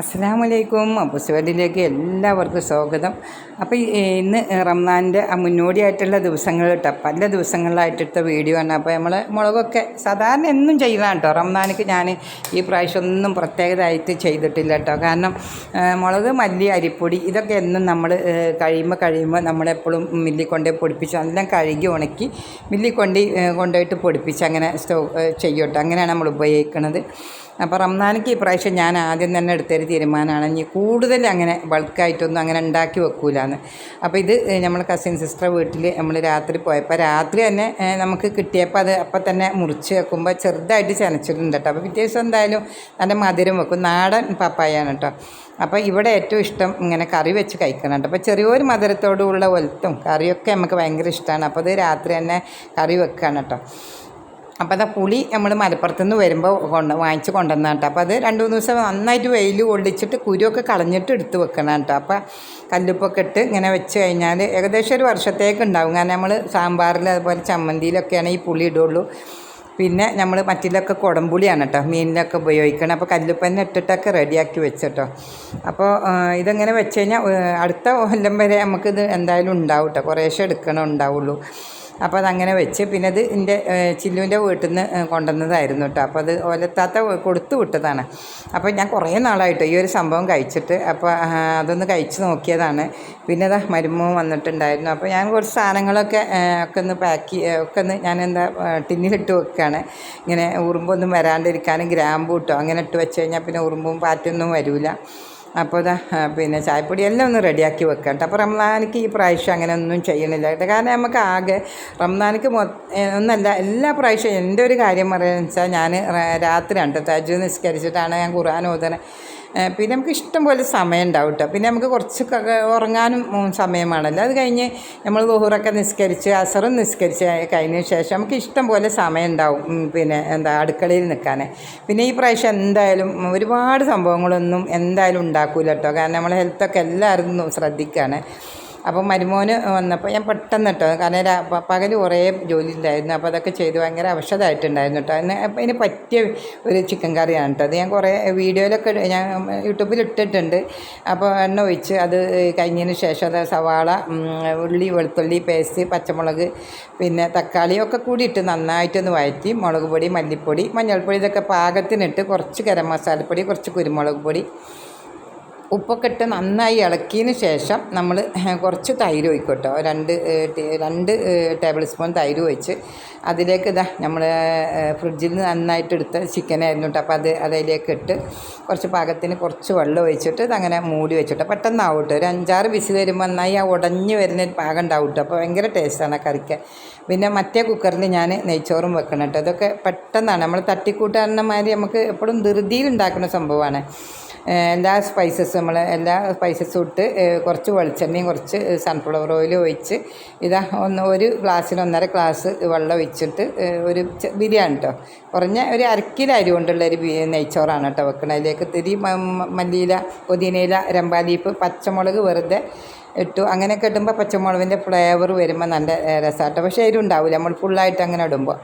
അസ്സാമലൈക്കും അപ്പുസുവലിലേക്ക് എല്ലാവർക്കും സ്വാഗതം. അപ്പോൾ ഇന്ന് റംസാന്റെ മുന്നോടിയായിട്ടുള്ള ദിവസങ്ങൾ കേട്ടോ. പല ദിവസങ്ങളിലായിട്ടെടുത്ത വീഡിയോ ആണ്. അപ്പോൾ നമ്മൾ മുളകൊക്കെ സാധാരണ എന്നും ചെയ്യുന്നതാണ് കേട്ടോ. റംസാനിക്ക് ഞാൻ ഈ പ്രാവശ്യം ഒന്നും പ്രത്യേകതയായിട്ട് ചെയ്തിട്ടില്ല കേട്ടോ. കാരണം മുളക് മല്ലി അരിപ്പൊടി ഇതൊക്കെ എന്നും നമ്മൾ കഴിയുമ്പോൾ കഴിയുമ്പോൾ നമ്മളെപ്പോഴും മില്ലി കൊണ്ടുപോയി പൊടിപ്പിച്ചു എല്ലാം കഴുകി ഉണക്കി മില്ലി കൊണ്ട് കൊണ്ടുപോയിട്ട് പൊടിപ്പിച്ച് അങ്ങനെ സ്റ്റോ ചെയ്യും കേട്ടോ. അങ്ങനെയാണ് നമ്മൾ ഉപയോഗിക്കുന്നത് അപ്പോൾ റംസാനിക്ക് ഈ പ്രാവശ്യം ഞാൻ ആദ്യം തന്നെ എടുത്തൊരു തീരുമാനമാണ്. ഇനി കൂടുതൽ അങ്ങനെ ബൾക്കായിട്ടൊന്നും അങ്ങനെ ഉണ്ടാക്കി വെക്കൂലെന്ന്. അപ്പോൾ ഇത് നമ്മൾ കസിൻ സിസ്റ്റർ വീട്ടിൽ നമ്മൾ രാത്രി പോയപ്പോൾ രാത്രി തന്നെ നമുക്ക് കിട്ടിയപ്പോൾ അത് അപ്പം തന്നെ മുറിച്ച് വെക്കുമ്പോൾ ചെറുതായിട്ട് ചനച്ചിട്ടുണ്ട് കേട്ടോ അപ്പോൾ പിറ്റേ ദിവസം എന്തായാലും നല്ല മധുരം വെക്കും. നാടൻ പപ്പായാണ് കേട്ടോ അപ്പോൾ ഇവിടെ ഏറ്റവും ഇഷ്ടം ഇങ്ങനെ കറി വെച്ച് കഴിക്കണം കേട്ടോ അപ്പോൾ ചെറിയൊരു മധുരത്തോടുള്ള ഒലത്തും കറിയൊക്കെ നമുക്ക് ഭയങ്കര ഇഷ്ടമാണ് അപ്പോൾ അത് രാത്രി തന്നെ കറി വെക്കുകയാണ് കേട്ടോ അപ്പോൾ അതാ പുളി നമ്മൾ മലപ്പുറത്ത് നിന്ന് വരുമ്പോൾ കൊണ്ട് വാങ്ങിച്ച് കൊണ്ടുവന്ന കേട്ടോ അപ്പോൾ അത് രണ്ട് മൂന്ന് ദിവസം നന്നായിട്ട് വെയിൽ കൊള്ളിച്ചിട്ട് കുരുവൊക്കെ കളഞ്ഞിട്ട് എടുത്ത് വെക്കണം കേട്ടോ അപ്പോൾ കല്ലുപ്പൊക്കെ ഇട്ട് ഇങ്ങനെ വെച്ച് കഴിഞ്ഞാൽ ഏകദേശം ഒരു വർഷത്തേക്ക് ഉണ്ടാവും. കാരണം നമ്മൾ സാമ്പാറിൽ അതുപോലെ ചമ്മന്തിയിലൊക്കെയാണ് ഈ പുളി ഇടുള്ളൂ. പിന്നെ നമ്മൾ മറ്റിലൊക്കെ കുടംപുളിയാണ് കേട്ടോ മീനിലൊക്കെ ഉപയോഗിക്കണം. അപ്പോൾ കല്ലുപ്പന്നെ ഇട്ടിട്ടൊക്കെ റെഡിയാക്കി വെച്ചിട്ടോ അപ്പോൾ ഇതെങ്ങനെ വെച്ച് കഴിഞ്ഞാൽ അടുത്ത കൊല്ലം വരെ നമുക്കിത് എന്തായാലും ഉണ്ടാവും കേട്ടോ കുറേശ്ശെ എടുക്കണം ഉണ്ടാവുള്ളൂ. അപ്പോൾ അതങ്ങനെ വെച്ച് പിന്നെ അത് എന്റെ ചില്ലുവിന്റെ വീട്ടിൽ നിന്ന് കൊണ്ടുവന്നതായിരുന്നു കേട്ടോ അപ്പോൾ അത് ഓലത്താത്ത കൊടുത്തു വിട്ടതാണ്. അപ്പോൾ ഞാൻ കുറേ നാളായിട്ട് ഈ ഒരു സംഭവം കഴിച്ചിട്ട്. അപ്പോൾ അതൊന്ന് കഴിച്ച് നോക്കിയതാണ്. പിന്നെ അതാ മരുമോ വന്നിട്ടുണ്ടായിരുന്നു. അപ്പോൾ ഞാൻ കുറച്ച് സാധനങ്ങളൊക്കെ ഒക്കെ ഒന്ന് പാക്ക് ഒക്കെ ഒന്ന് ഞാൻ എന്താ ടിന്നിലിട്ട് വെക്കുകയാണ് ഇങ്ങനെ ഉറുമ്പൊന്നും വരാണ്ടിരിക്കാനും ഗ്രാമ്പൂട്ടോ അങ്ങനെ ഇട്ട് വെച്ച് കഴിഞ്ഞാൽ പിന്നെ ഉറുമ്പും പാറ്റൊന്നും വരില്ല അപ്പോൾ ഇതാ പിന്നെ ചായപ്പൊടി എല്ലാം ഒന്ന് റെഡിയാക്കി വെക്കാം കേട്ടോ അപ്പോൾ റംസാനിക്ക് ഈ പ്രാവശ്യം അങ്ങനെ ഒന്നും ചെയ്യണില്ല കേട്ടോ. കാരണം നമുക്ക് ആകെ റംസാനിക്ക് മൊ ഒന്നല്ല എല്ലാ പ്രാവശ്യം എന്റെ ഒരു കാര്യം പറയുക വെച്ചാൽ ഞാൻ രാത്രി ഉണ്ട് തജു നിസ്കരിച്ചിട്ടാണ് ഞാൻ ഖുർആൻ ഓതുന്നത് പിന്നെ നമുക്ക് ഇഷ്ടം പോലെ സമയം ഉണ്ടാവും കേട്ടോ പിന്നെ നമുക്ക് കുറച്ച് ഉറങ്ങാനും സമയമാണല്ലോ. അത് കഴിഞ്ഞ് നമ്മൾ ദുഹൂറൊക്കെ നിസ്കരിച്ച് അസറും നിസ്കരിച്ച് കഴിഞ്ഞ ശേഷം നമുക്ക് ഇഷ്ടം പോലെ സമയം ഉണ്ടാവും പിന്നെ എന്താ അടുക്കളയിൽ നിൽക്കാൻ പിന്നെ ഈ പ്രാവശ്യം എന്തായാലും ഒരുപാട് സംഭവങ്ങളൊന്നും എന്തായാലും ഉണ്ടാക്കൂല കേട്ടോ കാരണം നമ്മളെ ഹെൽത്തൊക്കെ എല്ലാവരും ശ്രദ്ധിക്കുകയാണ് അപ്പം മരുമോന് വന്നപ്പോൾ ഞാൻ പെട്ടെന്ന് കേട്ടോ കാരണം പകൽ കുറേ ജോലി ഉണ്ടായിരുന്നു അപ്പോൾ അതൊക്കെ ചെയ്ത് ഭയങ്കര അവശതമായിട്ടുണ്ടായിരുന്നു കേട്ടോ അതിന് അപ്പം അതിന് പറ്റിയ ഒരു ചിക്കൻ കറിയാണ് കേട്ടോ അത് ഞാൻ കുറേ വീഡിയോയിലൊക്കെ ഞാൻ യൂട്യൂബിൽ ഇട്ടിട്ടുണ്ട് അപ്പോൾ എണ്ണ ഒഴിച്ച് അത് കഴിഞ്ഞതിന് ശേഷം അത് സവാള ഉള്ളി വെളുത്തുള്ളി പേസ്റ്റ് പച്ചമുളക് പിന്നെ തക്കാളിയൊക്കെ കൂടി ഇട്ട് നന്നായിട്ടൊന്ന് വഴറ്റി മുളക് പൊടി മല്ലിപ്പൊടി മഞ്ഞൾപ്പൊടി ഇതൊക്കെ പാകത്തിനിട്ട് കുറച്ച് ഗരം മസാലപ്പൊടി കുറച്ച് കുരുമുളക് പൊടി ഉപ്പൊക്കെ ഇട്ട് നന്നായി ഇളക്കിയതിന് ശേഷം നമ്മൾ കുറച്ച് തൈര് ഒഴിക്കട്ടോ. രണ്ട് രണ്ട് ടേബിൾ സ്പൂൺ തൈര് ഒഴിച്ച് അതിലേക്ക് ഇതാ നമ്മൾ ഫ്രിഡ്ജിൽ നിന്ന് നന്നായിട്ട് എടുത്ത ചിക്കനായിരുന്നു കേട്ടോ. അപ്പോൾ അത് അതിലേക്ക് ഇട്ട് കുറച്ച് പാകത്തിന് കുറച്ച് വെള്ളം ഒഴിച്ചിട്ട് ഇതങ്ങനെ മൂടി വെച്ചിട്ട്. പെട്ടെന്നാവും കേട്ടോ. ഒരു അഞ്ചാറ് വിസിൽ വരുമ്പോൾ നന്നായി ആ ഉടഞ്ഞ് വരുന്ന ഒരു പാകം ഉണ്ടാവും കേട്ടോ. അപ്പോൾ ഭയങ്കര ടേസ്റ്റാണ് ആ കറിക്ക്. പിന്നെ മറ്റേ കുക്കറിൽ ഞാൻ നെയ്ച്ചോറും വെക്കണം കേട്ടോ. ഇതൊക്കെ പെട്ടെന്നാണ്. നമ്മൾ തട്ടിക്കൂട്ടാറുന്ന മാതിരി നമുക്ക് എപ്പോഴും ധൃതിയിൽ ഉണ്ടാക്കുന്ന സംഭവമാണ്. എല്ലാ സ്പൈസസ് നമ്മൾ എല്ലാ സ്പൈസസും ഇട്ട് കുറച്ച് വെളിച്ചെണ്ണയും കുറച്ച് സൺഫ്ലവർ ഓയിൽ ഒഴിച്ച് ഇതാ ഒന്ന് ഒരു ഗ്ലാസ്സിന് ഒന്നര ഗ്ലാസ് വെള്ളം ഒഴിച്ചിട്ട് ഒരു ബിരിയാണി കേട്ടോ കുറഞ്ഞ ഒരു അരക്കിലോ അരി കൊണ്ടുള്ള ഒരു നെയ്ച്ചോറാണ് കേട്ടോ വെക്കണത്. അതിലേക്ക് തിരി മല്ലിയില പുതിനയില രമ്പാലീപ്പ് പച്ചമുളക് വെറുതെ ഇട്ടു. അങ്ങനെയൊക്കെ ഇടുമ്പോൾ പച്ചമുളകിന്റെ ഫ്ലേവർ വരുമ്പോൾ നല്ല രസമാട്ടോ പക്ഷേ എരിവുണ്ടാവില്ല നമ്മൾ ഫുള്ളായിട്ട് അങ്ങനെ ഇടുമ്പോൾ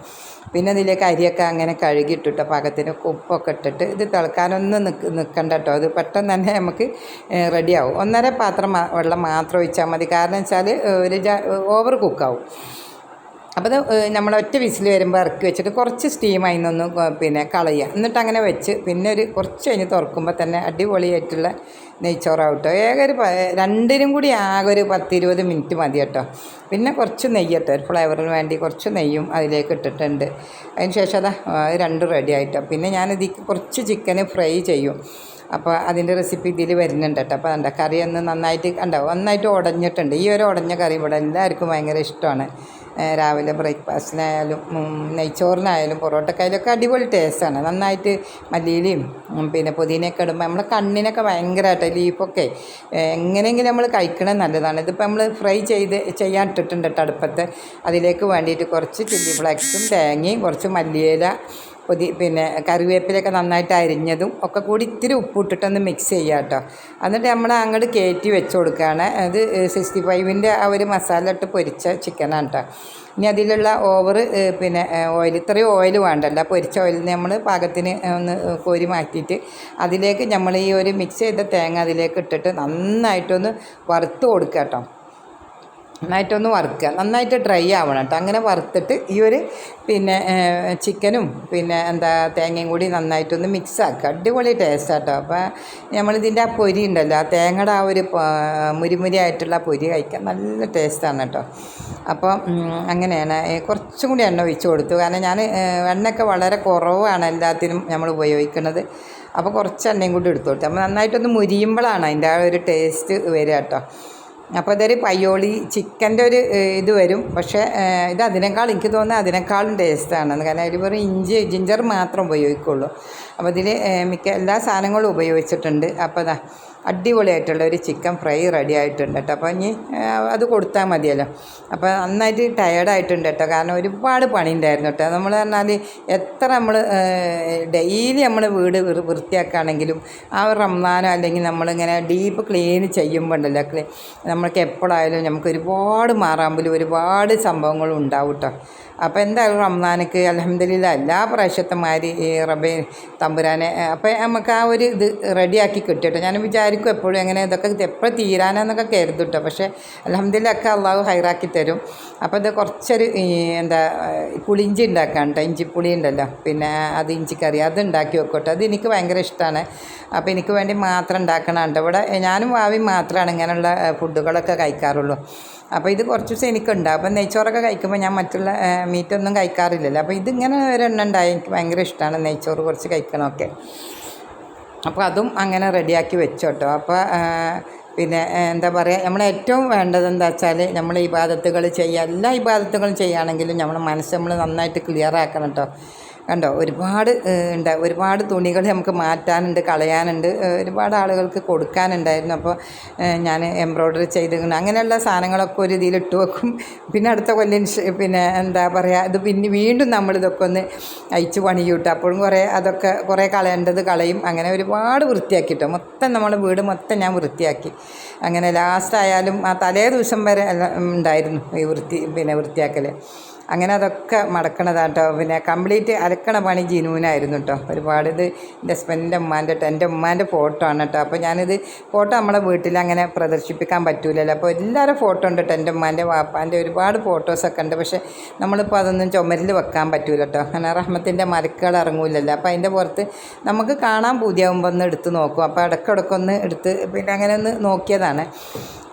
പിന്നെ ഇതിലേക്ക് അരിയൊക്കെ അങ്ങനെ കഴുകിയിട്ടിട്ടോ പാകത്തിന് ഉപ്പൊക്കെ ഇട്ടിട്ട് ഇത് തിളക്കാനൊന്നും നിൽക്ക് നിൽക്കണ്ട കേട്ടോ അത് പെട്ടെന്ന് തന്നെ നമുക്ക് റെഡിയാവും ഒന്നര പാത്രം വെള്ളം മാത്രം ഒഴിച്ചാൽ മതി. കാരണം വെച്ചാൽ ഒരു ഓവർ കുക്കാവും അപ്പോൾ അത് നമ്മൾ ഒറ്റ വിസിൽ വരുമ്പോൾ ഇറക്കി വെച്ചിട്ട് കുറച്ച് സ്റ്റീം അതിനൊന്ന് പിന്നെ കളയുക എന്നിട്ട് അങ്ങനെ വെച്ച് പിന്നെ ഒരു കുറച്ച് കഴിഞ്ഞ് തുറക്കുമ്പോൾ തന്നെ അടിപൊളിയായിട്ടുള്ള നെയ്ച്ചോറാവട്ടോ ഏക ഒരു രണ്ടിനും കൂടി ആകെ ഒരു പത്തിരുപത് മിനിറ്റ് മതി കേട്ടോ. പിന്നെ കുറച്ച് നെയ്യട്ടോ ഒരു ഫ്ലേവറിന് വേണ്ടി കുറച്ച് നെയ്യും അതിലേക്ക് ഇട്ടിട്ടുണ്ട്. അതിന് ശേഷം അതാ രണ്ട് റെഡി ആയിട്ടോ. പിന്നെ ഞാനിതിക്ക് കുറച്ച് ചിക്കൻ ഫ്രൈ ചെയ്യും. അപ്പോൾ അതിന്റെ റെസിപ്പി ഇതിൽ വരുന്നുണ്ട് കേട്ടോ. അപ്പോൾ എന്താ കറി ഒന്ന് നന്നായിട്ട് കണ്ടോ നന്നായിട്ട് ഉടഞ്ഞിട്ടുണ്ട്. ഈ ഒരു ഉടഞ്ഞ കറി ഇവിടെ എല്ലാവർക്കും ഭയങ്കര ഇഷ്ടമാണ്. രാവിലെ ബ്രേക്ക്ഫാസ്റ്റിനായാലും നെയ്ച്ചോറിനായാലും പൊറോട്ടക്കായാലൊക്കെ അടിപൊളി ടേസ്റ്റാണ്. നന്നായിട്ട് മല്ലിയിലയും പിന്നെ പുതിനയൊക്കെ ഇടുമ്പോൾ നമ്മളെ കണ്ണിനൊക്കെ ഭയങ്കരമായിട്ട് ലീഫൊക്കെ എങ്ങനെയെങ്കിലും നമ്മൾ കഴിക്കണത് നല്ലതാണ്. ഇതിപ്പോൾ നമ്മൾ ഫ്രൈ ചെയ്ത് ചെയ്യാൻ ഇട്ടിട്ടുണ്ട് അടുപ്പത്ത്. അതിലേക്ക് വേണ്ടിയിട്ട് കുറച്ച് ചില്ലി ഫ്ലേക്സും തേങ്ങയും കുറച്ച് മല്ലിയില പുതി പിന്നെ കറിവേപ്പിലൊക്കെ നന്നായിട്ട് അരിഞ്ഞതും ഒക്കെ കൂടി ഇത്തിരി ഉപ്പിട്ടിട്ടൊന്ന് മിക്സ് ചെയ്യുക കേട്ടോ. എന്നിട്ട് നമ്മൾ അങ്ങോട്ട് കയറ്റി വെച്ച് കൊടുക്കുകയാണ്. അത് സിക്സ്റ്റി ഫൈവിന്റെ ആ ഒരു മസാല ഇട്ട് പൊരിച്ച ചിക്കനാണ് കേട്ടോ. ഇനി അതിലുള്ള ഓവർ പിന്നെ ഓയിൽ ഇത്രയും ഓയിൽ വേണ്ടല്ല. പൊരിച്ച ഓയിൽ നമ്മൾ പാകത്തിന് ഒന്ന് കോരി മാറ്റിയിട്ട് അതിലേക്ക് നമ്മൾ ഈ ഒരു മിക്സ് ചെയ്ത തേങ്ങ അതിലേക്ക് ഇട്ടിട്ട് നന്നായിട്ടൊന്ന് വറുത്ത് കൊടുക്കുക കേട്ടോ. നന്നായിട്ടൊന്ന് വറുക്കുക. നന്നായിട്ട് ഡ്രൈ ആവണം കേട്ടോ. അങ്ങനെ വറുത്തിട്ട് ഈ ഒരു പിന്നെ ചിക്കനും പിന്നെ എന്താ തേങ്ങയും കൂടി നന്നായിട്ടൊന്ന് മിക്സ് ആക്കുക. അടിപൊളി ടേസ്റ്റ് കേട്ടോ അപ്പോൾ നമ്മളിതിന്റെ ആ പൊരി ഉണ്ടല്ലോ ആ തേങ്ങയുടെ ആ ഒരു മുരിമുരി ആയിട്ടുള്ള പൊരി കഴിക്കാൻ നല്ല ടേസ്റ്റാണ് കേട്ടോ. അപ്പോൾ അങ്ങനെയാണ്. കുറച്ചും കൂടി എണ്ണ ഒഴിച്ച് കൊടുത്തു. കാരണം ഞാൻ എണ്ണയൊക്കെ വളരെ കുറവാണ് എല്ലാത്തിനും നമ്മൾ ഉപയോഗിക്കുന്നത്. അപ്പോൾ കുറച്ച് എണ്ണയും കൂടി എടുത്തു കൊടുത്തു. അപ്പോൾ നന്നായിട്ടൊന്ന് മുരിയുമ്പോഴാണ് അതിന്റെ ആ ഒരു ടേസ്റ്റ് വരിക കേട്ടോ. അപ്പോൾ ഇതൊരു പയ്യോളി ചിക്കന്റെ ഒരു ഇത് വരും. പക്ഷേ ഇത് അതിനേക്കാൾ എനിക്ക് തോന്നുന്നത് അതിനേക്കാളും ടേസ്റ്റാണ് കാരണം അതിൽ വെറും ഇഞ്ചി ജിഞ്ചർ മാത്രം ഉപയോഗിക്കുള്ളൂ. അപ്പോൾ ഇതിൽ മിക്ക എല്ലാ സാധനങ്ങളും ഉപയോഗിച്ചിട്ടുണ്ട്. അപ്പോൾ അതാ അടിപൊളിയായിട്ടുള്ള ഒരു ചിക്കൻ ഫ്രൈ റെഡി ആയിട്ടുണ്ട് കേട്ടോ. അപ്പോൾ ഇനി അത് കൊടുത്താൽ മതിയല്ലോ. അപ്പോൾ നന്നായിട്ട് ടയേർഡായിട്ടുണ്ട് കേട്ടോ. കാരണം ഒരുപാട് പണി ഉണ്ടായിരുന്നു കേട്ടോ. നമ്മൾ പറഞ്ഞാൽ എത്ര നമ്മൾ ഡെയിലി നമ്മൾ വീട് വൃത്തിയാക്കുകയാണെങ്കിലും ആ റംസാനോ അല്ലെങ്കിൽ നമ്മളിങ്ങനെ ഡീപ്പ് ക്ലീൻ ചെയ്യുമ്പോൾ ഉണ്ടല്ലോ നമ്മൾക്ക് എപ്പോഴായാലും നമുക്ക് ഒരുപാട് മാറാമ്പലും ഒരുപാട് സംഭവങ്ങൾ ഉണ്ടാവും കേട്ടോ. അപ്പോൾ എന്തായാലും റംസാനക്ക് അലഹമ്മദില്ല എല്ലാ പ്രാവശ്യത്തെമാരി ഈ റബേ തമ്പുരാനെ അപ്പോൾ നമുക്ക് ആ ഒരു ഇത് റെഡിയാക്കി കിട്ടിയിട്ടോ ഞാൻ വിചാരിക്കും എപ്പോഴും എങ്ങനെ ഇതൊക്കെ എപ്പോഴും തീരാനെന്നൊക്കെ കരുതും കേട്ടോ പക്ഷേ അലഹമ്മദില്ല ഒക്കെ അള്ളാഹു ഹൈറാക്കി തരും. അപ്പോൾ ഇത് കുറച്ചൊരു എന്താ പുളിഞ്ചി ഉണ്ടാക്കാൻ കേട്ടോ ഇഞ്ചിപ്പുളി ഉണ്ടല്ലോ. പിന്നെ അത് ഇഞ്ചിക്കറി അത് ഉണ്ടാക്കി വെക്കോട്ടെ. അത് എനിക്ക് ഭയങ്കര ഇഷ്ടമാണ് അപ്പോൾ എനിക്ക് വേണ്ടി മാത്രം ഉണ്ടാക്കണം കേട്ടോ ഇവിടെ ഞാനും ഭാവി മാത്രമാണ് ഇങ്ങനെയുള്ള ഫുഡുകളൊക്കെ കഴിക്കാറുള്ളൂ. അപ്പോൾ ഇത് കുറച്ച് ദിവസം എനിക്കുണ്ട്. അപ്പോൾ നെയ്ച്ചോറൊക്കെ കഴിക്കുമ്പോൾ ഞാൻ മറ്റുള്ള മീറ്റൊന്നും കഴിക്കാറില്ലല്ലോ. അപ്പോൾ ഇതിങ്ങനെ ഒരെണ്ണം ഉണ്ടായി. എനിക്ക് ഭയങ്കര ഇഷ്ടമാണ് നെയ്ച്ചോറ് കുറച്ച് കഴിക്കണമൊക്കെ. അപ്പോൾ അതും അങ്ങനെ റെഡിയാക്കി വെച്ചോട്ടോ. അപ്പോൾ പിന്നെ എന്താ പറയുക നമ്മൾ ഏറ്റവും വേണ്ടത് എന്താ വെച്ചാൽ നമ്മൾ ഈ ബാധത്തുകൾ ചെയ്യുക. എല്ലാ ഈ ബാധത്തുകളും ചെയ്യുകയാണെങ്കിലും നമ്മൾ മനസ്സ് നമ്മൾ നന്നായിട്ട് ക്ലിയർ ആക്കണം കേട്ടോ കണ്ടോ ഒരുപാട് ഉണ്ട് ഒരുപാട് തുണികൾ നമുക്ക് മാറ്റാനുണ്ട് കളയാനുണ്ട് ഒരുപാട് ആളുകൾക്ക് കൊടുക്കാനുണ്ടായിരുന്നു. അപ്പോൾ ഞാൻ എംബ്രോയ്ഡറി ചെയ്ത് അങ്ങനെയുള്ള സാധനങ്ങളൊക്കെ ഒരു ഇതിൽ ഇട്ട് വെക്കും. പിന്നെ അടുത്ത കൊല്ലം പിന്നെ എന്താ പറയുക ഇത് പിന്നെ വീണ്ടും നമ്മളിതൊക്കെ ഒന്ന് അയച്ച് പണിയൂട്ടും. അപ്പോഴും കുറേ അതൊക്കെ കുറേ കളയേണ്ടത് കളയും. അങ്ങനെ ഒരുപാട് വൃത്തിയാക്കി കിട്ടും മൊത്തം നമ്മൾ വീട് മൊത്തം ഞാൻ വൃത്തിയാക്കി. അങ്ങനെ ലാസ്റ്റ് ആയാലും ആ തലേ ദിവസം വരെ ഉണ്ടായിരുന്നു ഈ വൃത്തി പിന്നെ വൃത്തിയാക്കൽ അങ്ങനെ അതൊക്കെ മടക്കണതാണ് കേട്ടോ പിന്നെ കംപ്ലീറ്റ് അലക്കണ പണി ജിനുവിനായിരുന്നു കേട്ടോ ഒരുപാട് ഇത് എന്റെ ഹസ്ബൻഡിന്റെ ഉമ്മാന്റെ കേട്ടോ എന്റെ ഉമ്മാന്റെ ഫോട്ടോ ആണ് കേട്ടോ അപ്പോൾ ഞാനിത് ഫോട്ടോ നമ്മളെ വീട്ടിൽ അങ്ങനെ പ്രദർശിപ്പിക്കാൻ പറ്റൂലല്ലോ. അപ്പോൾ എല്ലാവരും ഫോട്ടോ ഉണ്ട് കേട്ടോ എന്റെ ഉമ്മാന്റെ വാപ്പാന്റെ. ഒരുപാട് ഫോട്ടോസൊക്കെ ഉണ്ട്. പക്ഷേ നമ്മളിപ്പോൾ അതൊന്നും ചുമരിൽ വെക്കാൻ പറ്റൂല കേട്ടോ അങ്ങനെ റഹ്മത്തിന്റെ മരക്കുകൾ ഇറങ്ങൂലല്ലോ. അപ്പോൾ അതിന്റെ പുറത്ത് നമുക്ക് കാണാൻ പൂതിയാകുമ്പോൾ ഒന്ന് എടുത്ത് നോക്കും. അപ്പോൾ ഇടയ്ക്കിടയ്ക്കൊന്ന് എടുത്ത് പിന്നെ അങ്ങനെ ഒന്ന് നോക്കിയതാണ്.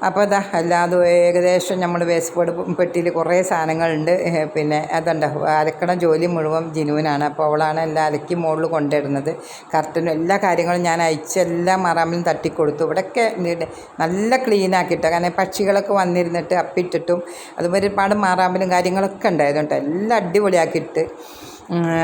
അപ്പോൾ അതാ അല്ലാതെ ഏകദേശം നമ്മൾ വേസ്റ്റ് ബോർഡ് പെട്ടിയിൽ കുറേ സാധനങ്ങളുണ്ട്. പിന്നെ അതുണ്ട് അലക്കണ ജോലി മുഴുവൻ ജിനുവിനാണ്. അപ്പോൾ അവളാണ് എല്ലാം അലക്കി മുകളിൽ കൊണ്ടുവരുന്നത്. കർട്ടനും എല്ലാ കാര്യങ്ങളും ഞാൻ അയച്ച് എല്ലാ മറാമിലും തട്ടിക്കൊടുത്തു. ഇവിടെയൊക്കെ നല്ല ക്ലീനാക്കിയിട്ട് കാരണം പക്ഷികളൊക്കെ വന്നിരുന്നിട്ട് അപ്പിട്ടിട്ടും അതുപോലെ ഒരുപാട് മറാമിലും കാര്യങ്ങളൊക്കെ ഉണ്ടായിരുന്നു കേട്ടോ എല്ലാം അടിപൊളിയാക്കിയിട്ട്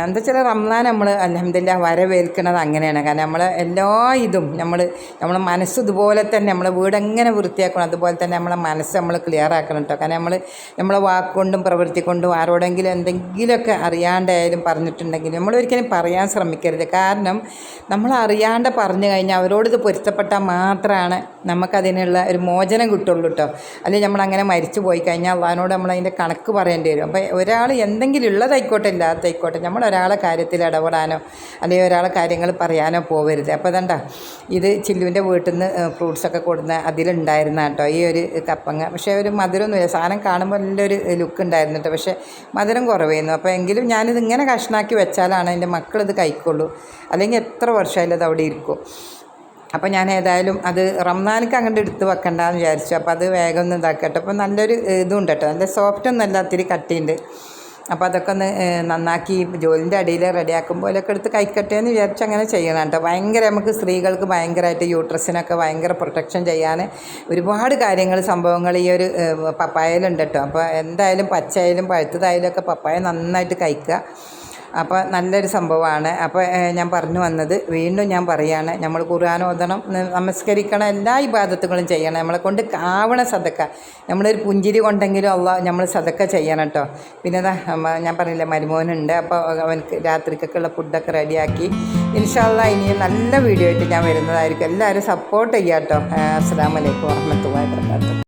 എന്താ വെച്ചാൽ റംലാൻ നമ്മൾ അലഹമ്മദില്ല വരവേൽക്കുന്നത് അങ്ങനെയാണ്. കാരണം നമ്മൾ എല്ലാ ഇതും നമ്മൾ നമ്മൾ മനസ്സ് ഇതുപോലെ തന്നെ നമ്മൾ വീട് എങ്ങനെ വൃത്തിയാക്കണം അതുപോലെ തന്നെ നമ്മളെ മനസ്സ് നമ്മൾ ക്ലിയർ ആക്കണം കേട്ടോ കാരണം നമ്മൾ നമ്മളെ വാക്കുകൊണ്ടും പ്രവൃത്തി കൊണ്ടും ആരോടെങ്കിലും എന്തെങ്കിലുമൊക്കെ അറിയാണ്ടായാലും പറഞ്ഞിട്ടുണ്ടെങ്കിൽ നമ്മൾ ഒരിക്കലും പറയാൻ ശ്രമിക്കരുത്. കാരണം നമ്മൾ അറിയാണ്ട് പറഞ്ഞു കഴിഞ്ഞാൽ അവരോട് ഇത് പൊരുത്തപ്പെട്ടാൽ മാത്രമാണ് നമുക്കതിനുള്ള ഒരു മോചനം കിട്ടുള്ളൂ കേട്ടോ അല്ലെങ്കിൽ നമ്മളങ്ങനെ മരിച്ചു പോയി കഴിഞ്ഞാൽ അതിനോട് നമ്മൾ അതിന്റെ കണക്ക് പറയേണ്ടി വരും. അപ്പോൾ ഒരാൾ എന്തെങ്കിലും ഉള്ളതായിക്കോട്ടെ ഇല്ലാത്തതായിക്കോട്ടെ ആയിക്കോട്ടെ നമ്മൾ ഒരാളെ കാര്യത്തിൽ ഇടപെടാനോ അല്ലെങ്കിൽ ഒരാളെ കാര്യങ്ങൾ പറയാനോ പോവരുത്. അപ്പോൾ അതണ്ട ഇത് ചില്ലുവിന്റെ വീട്ടിൽ നിന്ന് ഫ്രൂട്ട്സൊക്കെ കൊടുന്ന അതിലുണ്ടായിരുന്ന കേട്ടോ. ഈ ഒരു കപ്പങ്ങ. പക്ഷേ ഒരു മധുരമൊന്നുമില്ല. സാധനം കാണുമ്പോൾ നല്ലൊരു ലുക്ക് ഉണ്ടായിരുന്നു കേട്ടോ. പക്ഷേ മധുരം കുറവായിരുന്നു. അപ്പോൾ എങ്കിലും ഞാനിത് ഇങ്ങനെ കഷ്ണാക്കി വെച്ചാലാണ് എന്റെ മക്കളിത് കഴിക്കുള്ളൂ. അല്ലെങ്കിൽ എത്ര വർഷമായാലും അത് അവിടെ ഇരിക്കും. അപ്പോൾ ഞാൻ ഏതായാലും അത് റംസാനിക്ക് അങ്ങോട്ട് എടുത്ത് വെക്കണ്ടെന്ന് വിചാരിച്ചു. അപ്പോൾ അത് വേഗം ഒന്ന് ഇതാക്കട്ടെ. അപ്പോൾ നല്ലൊരു ഇതുണ്ട് കേട്ടോ. നല്ല സോഫ്റ്റ് ഒന്നുമല്ല ഒത്തിരി കട്ടിയുണ്ട്. അപ്പോൾ അതൊക്കെ ഒന്ന് നന്നാക്കി ജോലിന്റെ അടിയിൽ റെഡിയാക്കുമ്പോഴൊക്കെ എടുത്ത് കഴിക്കട്ടെ എന്ന് വിചാരിച്ച് അങ്ങനെ ചെയ്യണം കേട്ടോ. ഭയങ്കര നമുക്ക് സ്ത്രീകൾക്ക് ഭയങ്കരമായിട്ട് യൂട്രസിനൊക്കെ ഭയങ്കര പ്രൊട്ടക്ഷൻ ചെയ്യാൻ ഒരുപാട് കാര്യങ്ങൾ സംഭവങ്ങൾ ഈ ഒരു പപ്പായയിലുണ്ട് കേട്ടോ. അപ്പോൾ എന്തായാലും പച്ചയായാലും പഴുത്തതായാലും ഒക്കെ പപ്പായ നന്നായിട്ട് കഴിക്കുക. അപ്പോൾ നല്ലൊരു സംഭവമാണ്. അപ്പോൾ ഞാൻ പറഞ്ഞു വന്നത് വീണ്ടും ഞാൻ പറയുകയാണ് നമ്മൾ ഖുർആൻ ഓതണം നമസ്കരിക്കണം എല്ലാ ഇബാദത്തുകളും ചെയ്യണം. നമ്മളെ കൊണ്ട് ആവണ സതക്ക നമ്മളൊരു പുഞ്ചിരി കൊണ്ടെങ്കിലും അല്ല നമ്മൾ സതക്ക ചെയ്യണം കേട്ടോ പിന്നെ ഞാൻ പറഞ്ഞില്ലേ മരുമോനുണ്ട് അപ്പോൾ അവനക്ക് രാത്രിക്കൊക്കെയുള്ള ഫുഡൊക്കെ റെഡിയാക്കി. ഇൻഷാല്ല ഇനിയും നല്ല വീഡിയോ ആയിട്ട് ഞാൻ വരുന്നതായിരിക്കും. എല്ലാവരും സപ്പോർട്ട് ചെയ്യാം കേട്ടോ അസ്സാം വലൈക്കും വാഹമത്തുള്ള